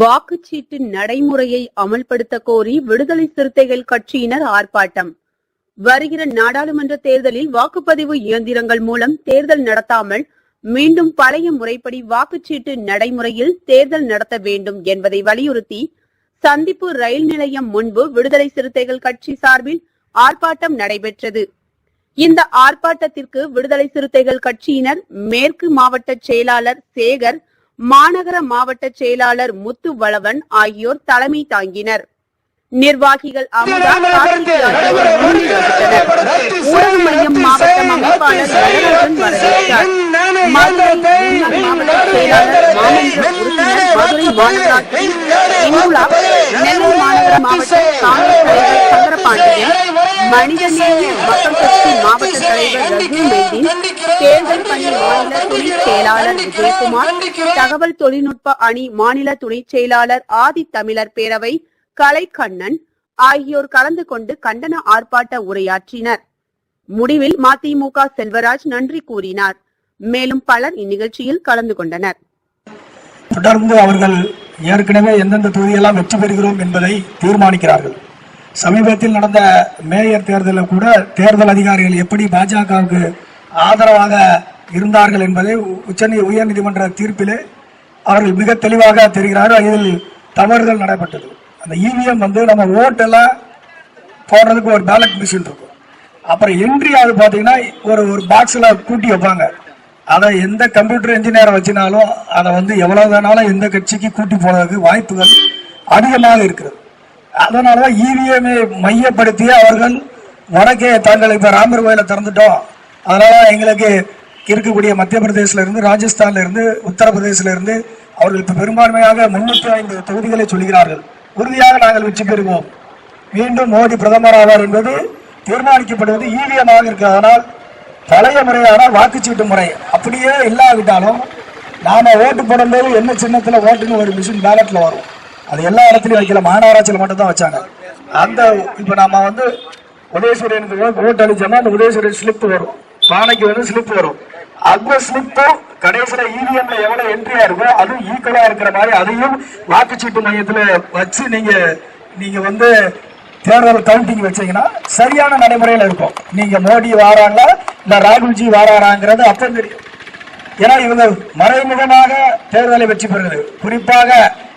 வாக்குச்சீட்டு நடைமுறையை அமல்படுத்த கோரி விடுதலை சிறுத்தைகள் கட்சியினர் ஆர்ப்பாட்டம். வருகிற நாடாளுமன்ற தேர்தலில் வாக்குப்பதிவு இயந்திரங்கள் மூலம் தேர்தல் நடத்தாமல் மீண்டும் பழைய முறைப்படி வாக்குச்சீட்டு நடைமுறையில் தேர்தல் நடத்த வேண்டும் என்பதை வலியுறுத்தி சந்திப்பு ரயில் நிலையம் முன்பு விடுதலை சிறுத்தைகள் கட்சி சார்பில் ஆர்ப்பாட்டம் நடைபெற்றது. இந்த ஆர்ப்பாட்டத்திற்கு விடுதலை சிறுத்தைகள் கட்சியினர் மேற்கு மாவட்ட செயலாளர் சேகர் மாநகர மாவட்ட செயலாளர் முத்து வளவன் ஆகியோர் தலைமை தாங்கினர் நிர்வாகிகள் அமுதா மையம் மாவட்ட அமைப்பாளர் நடராஜன் வரவேற்றார் மதுரை முன்னாள் மாவட்ட செயலாளர் மாமன்ற உறுப்பினர் மதுரை மாநகராட்சி இந்துலா நெல்லை மாநகர மாவட்ட காங்கிரஸ் தலைவர் சங்கரபாண்டியன் மனிதநேய மக்கள் கட்சி மாவட்ட தலைவர் ரகு மெய்தீன் தேர்தல் பணி மாநில துணை செயலாளர் விஜயகுமார் தகவல் தொழில்நுட்ப அணி மாநில துணை செயலாளர் ஆதி தமிழர் பேரவை கலைக்கண்ணன் ஆகியோர் கலந்து கொண்டு கண்டன ஆர்ப்பாட்ட உரையாற்றினர் முடிவில் மதிமுக செல்வராஜ் நன்றி கூறினார் மேலும் பலர் இந்நிகழ்ச்சியில் கலந்து கொண்டனர் தொடர்ந்து அவர்கள் ஏற்கனவே எந்தெந்த தொகுதியெல்லாம் வெற்றி பெறுகிறோம் என்பதை தீர்மானிக்கிறார்கள். சமீபத்தில் நடந்த மேயர் தேர்தலில் கூட தேர்தல் அதிகாரிகள் எப்படி பாஜகவுக்கு ஆதரவாக இருந்தார்கள் என்பதை உச்ச உயர்நீதிமன்ற தீர்ப்பிலே அவர்கள் மிக தெளிவாக தெரிகிறார்கள். இதில் தவறுகள் நடைபெற்றது. அந்த இவிஎம் வந்து நம்ம ஓட்டெல்லாம் போடுறதுக்கு ஒரு பேலட் மிஷின் இருக்கும். அப்புறம் என்ட்ரி அது பார்த்தீங்கன்னா ஒரு ஒரு பாக்ஸில் கூட்டி வைப்பாங்க. அதை எந்த கம்ப்யூட்டர் இன்ஜினியரை வச்சினாலும் அதை வந்து எவ்வளவு வேணாலும் எந்த கட்சிக்கு கூட்டி போனதுக்கு வாய்ப்புகள் அதிகமாக இருக்கிறது. அதனால தான் இவிஎம்ஐ மையப்படுத்தி அவர்கள் வடக்கே தாங்கள் இப்போ ராமர் கோயிலை திறந்துட்டோம். அதனால எங்களுக்கு இருக்கக்கூடிய மத்திய பிரதேசில இருந்து ராஜஸ்தான்ல இருந்து இருந்து அவர்கள் இப்போ பெரும்பான்மையாக முன்னூற்றி ஐந்து தொகுதிகளை சொல்கிறார்கள். உறுதியாக நாங்கள் வெற்றி பெறுவோம். மீண்டும் மோடி பிரதமர் ஆவார் என்பது தீர்மானிக்கப்படுவது ஈவிஎமாக இருக்கு அதனால் பழைய முறையான வாக்குச்சீட்டு முறை. அப்படியே இல்லாவிட்டாலும் நாம் ஓட்டு போடும்போது என்ன சின்னத்தில் ஓட்டுன்னு ஒரு மிஷின் பேலட்டில் வரும். அது எல்லா இடத்துலையும் வைக்கல. மாநகராட்சியில் மட்டும் தான் வச்சாங்க. அந்த இப்போ நாம் வந்து உதயசூரியனுக்கு ஓட்டு அளிச்சோம்னா அந்த உதயசூரியன் ஸ்லிப் வரும். பானைக்கு வந்து ஸ்லிப் வரும். அந்த ஸ்லிப்பும் கடைசியில் இவிஎம்ல எவ்வளோ என்ட்ரியா இருக்கோ அதுவும் ஈக்குவலாக இருக்கிற மாதிரி அதையும் வாக்குச்சீட்டு மையத்தில் வச்சு நீங்கள் நீங்கள் வந்து தேர்தல் கவுண்டிங் வச்சீங்கன்னா சரியான நடைமுறையில் இருக்கும் நீங்கள் மோடி வாராங்களா இந்த ராகுல்ஜி வாராராங்கிறது அப்ப தெரியும் ஏன்னா இவங்க மறைமுகமாக தேர்தலை வெற்றி பெறுகிறது குறிப்பாக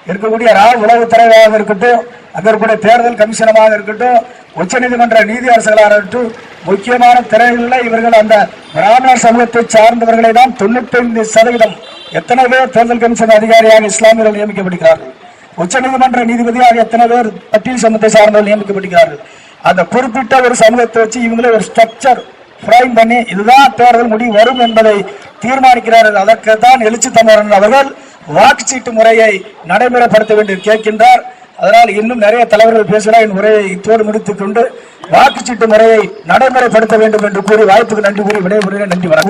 இருக்கக்கூடிய ரா தலைவராக இருக்கட்டும் அங்க இருக்கக்கூடிய தேர்தல் கமிஷனமாக இருக்கட்டும் உச்சநீதிமன்ற நீதியரசர்களாக இருக்கட்டும் முக்கியமான திரைகளில் இவர்கள் அந்த பிராமணர் சமூகத்தை சார்ந்தவர்களை தான் தொண்ணூத்தைந்து சதவீதம் எத்தனை பேர் தேர்தல் கமிஷன் அதிகாரியாக இஸ்லாமியர்கள் நியமிக்கப்படுகிறார்கள்? உச்சநீதிமன்ற நீதிபதியாக எத்தனை பேர் பட்டியல் சமூகத்தை சார்ந்தவர்கள் நியமிக்கப்படுகிறார்கள்? அந்த குறிப்பிட்ட ஒரு சமூகத்தை வச்சு இவங்களே ஒரு ஸ்ட்ரக்சர் ஃப்ரைம் பண்ணி இதுதான் தேர்தல் முடிவு வரும் என்பதை தீர்மானிக்கிறார்கள். அதற்கு தான் எழுச்சி தமிழன் அவர்கள் வாக்குச்சீட்டு முறையை நடைமுறைப்படுத்த வேண்டி கேட்கின்றார். அதனால் இன்னும் நிறைய தலைவர்கள் பேசுகிறார். என் உரையை இத்தோடு முடித்துக் கொண்டு வாக்குச்சீட்டு முறையை நடைமுறைப்படுத்த வேண்டும் என்று கூறி வாய்ப்புக்கு நன்றி கூறி விடைபெறுகிறேன். நன்றி வணக்கம்.